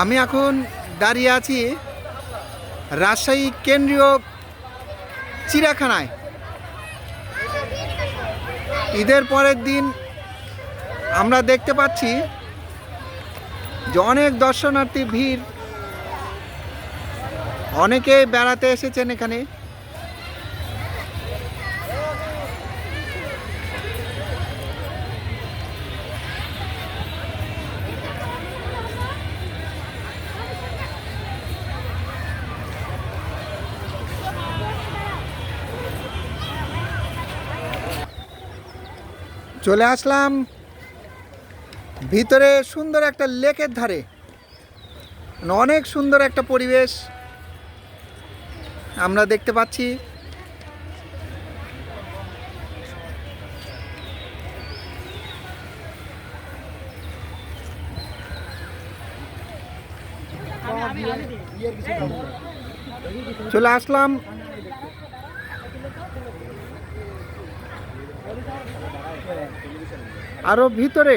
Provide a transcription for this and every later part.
আমি এখন দাঁড়িয়ে আছি রাজশাহী কেন্দ্রীয় চিড়িয়াখানায়। ঈদের পরের দিন আমরা দেখতে পাচ্ছি যে অনেক দর্শনার্থী ভিড়। অনেকে বেড়াতে এসেছেন এখানে। চলে আসলাম। ভিতরে সুন্দর একটা লেকের ধারে। অনেক সুন্দর একটা পরিবেশ আমরা দেখতে পাচ্ছি। চলে আসলাম। আরও ভিতরে।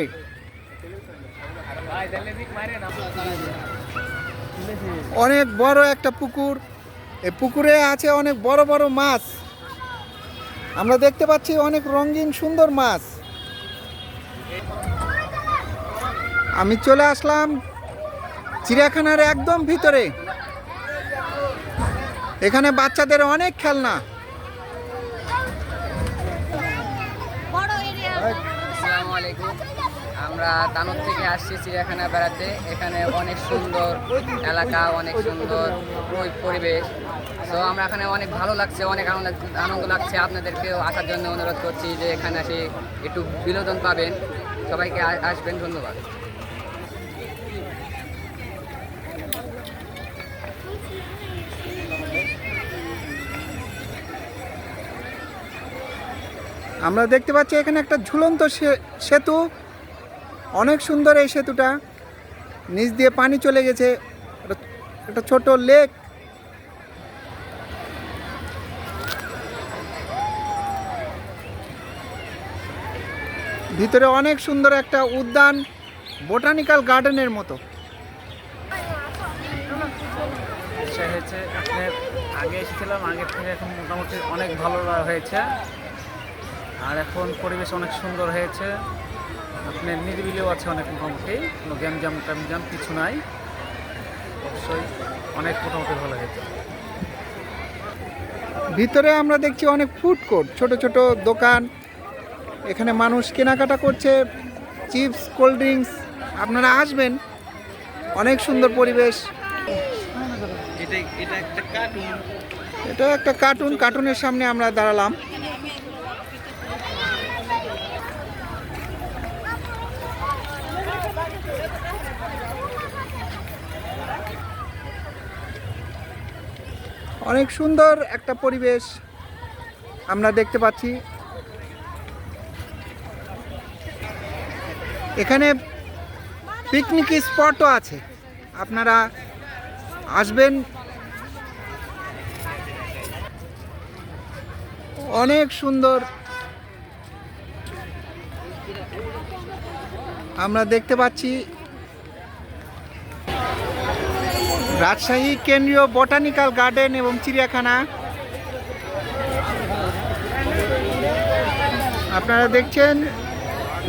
অনেক বড় একটা পুকুর। এই পুকুরে আছে অনেক বড় বড় মাছ। আমরা দেখতে পাচ্ছি অনেক রঙিন সুন্দর মাছ। আমি চলে আসলাম চিড়িয়াখানার একদম ভিতরে। এখানে বাচ্চাদের অনেক খেলনা। আলাইকুম। আমরা তানুর থেকে আসছি চিড়িয়াখানা বেড়াতে। এখানে অনেক সুন্দর এলাকা, অনেক সুন্দর পরিবেশ। তো আমরা এখানে অনেক ভালো লাগছে, অনেক আনন্দ আনন্দ লাগছে আপনাদেরকেও আসার জন্য অনুরোধ করছি যে এখানে আসি একটু বিনোদন পাবেন। সবাইকে আসবেন, ধন্যবাদ। আমরা দেখতে পাচ্ছি এখানে একটা ঝুলন্ত সেতু। অনেক সুন্দর এই সেতুটা। নিচ দিয়ে পানি চলে গেছে। একটা- ছোট লেক। ভিতরে অনেক সুন্দর একটা উদ্যান। বোটানিক্যাল গার্ডেনের মতো। হয়েছে আগে এসেছিলাম আগের থেকে এখন মোটামুটি অনেক ভালো হয়েছে। আর এখন পরিবেশ অনেক সুন্দর হয়েছে। আপনার নিরিবিলিও আছে অনেক মোটামুটি। কোনো গ্যামজাম ট্যামজাম কিছু নাই। অবশ্যই অনেক মোটামুটি ভালো হয়েছে। ভিতরে আমরা দেখছি অনেক ফুড কোর্ট ছোট ছোট দোকান। এখানে মানুষ কেনাকাটা করছে চিপস কোল্ড ড্রিঙ্কস আপনারা আসবেন। অনেক সুন্দর পরিবেশ। এটা এটা একটা কার্টুন এটা একটা কার্টুন কার্টুনের সামনে আমরা দাঁড়ালাম। অনেক সুন্দর একটা পরিবেশ আমরা দেখতে পাচ্ছি। এখানে পিকনিক স্পটও আছে। আপনারা আসবেন। অনেক সুন্দর। আমরা দেখতে পাচ্ছি রাজশাহী কেন্দ্রীয় বটানিক্যাল গার্ডেন এবং চিড়িয়াখানা। আপনারা দেখছেন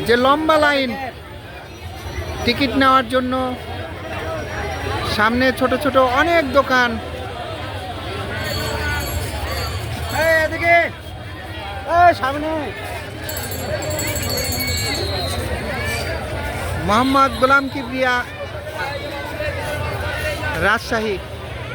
যে লম্বা লাইন টিকিট নেওয়ার জন্য সামনে ছোট ছোট অনেক দোকান। সামনে। মোহাম্মদ গোলাম কিবরিয়া রাজশাহী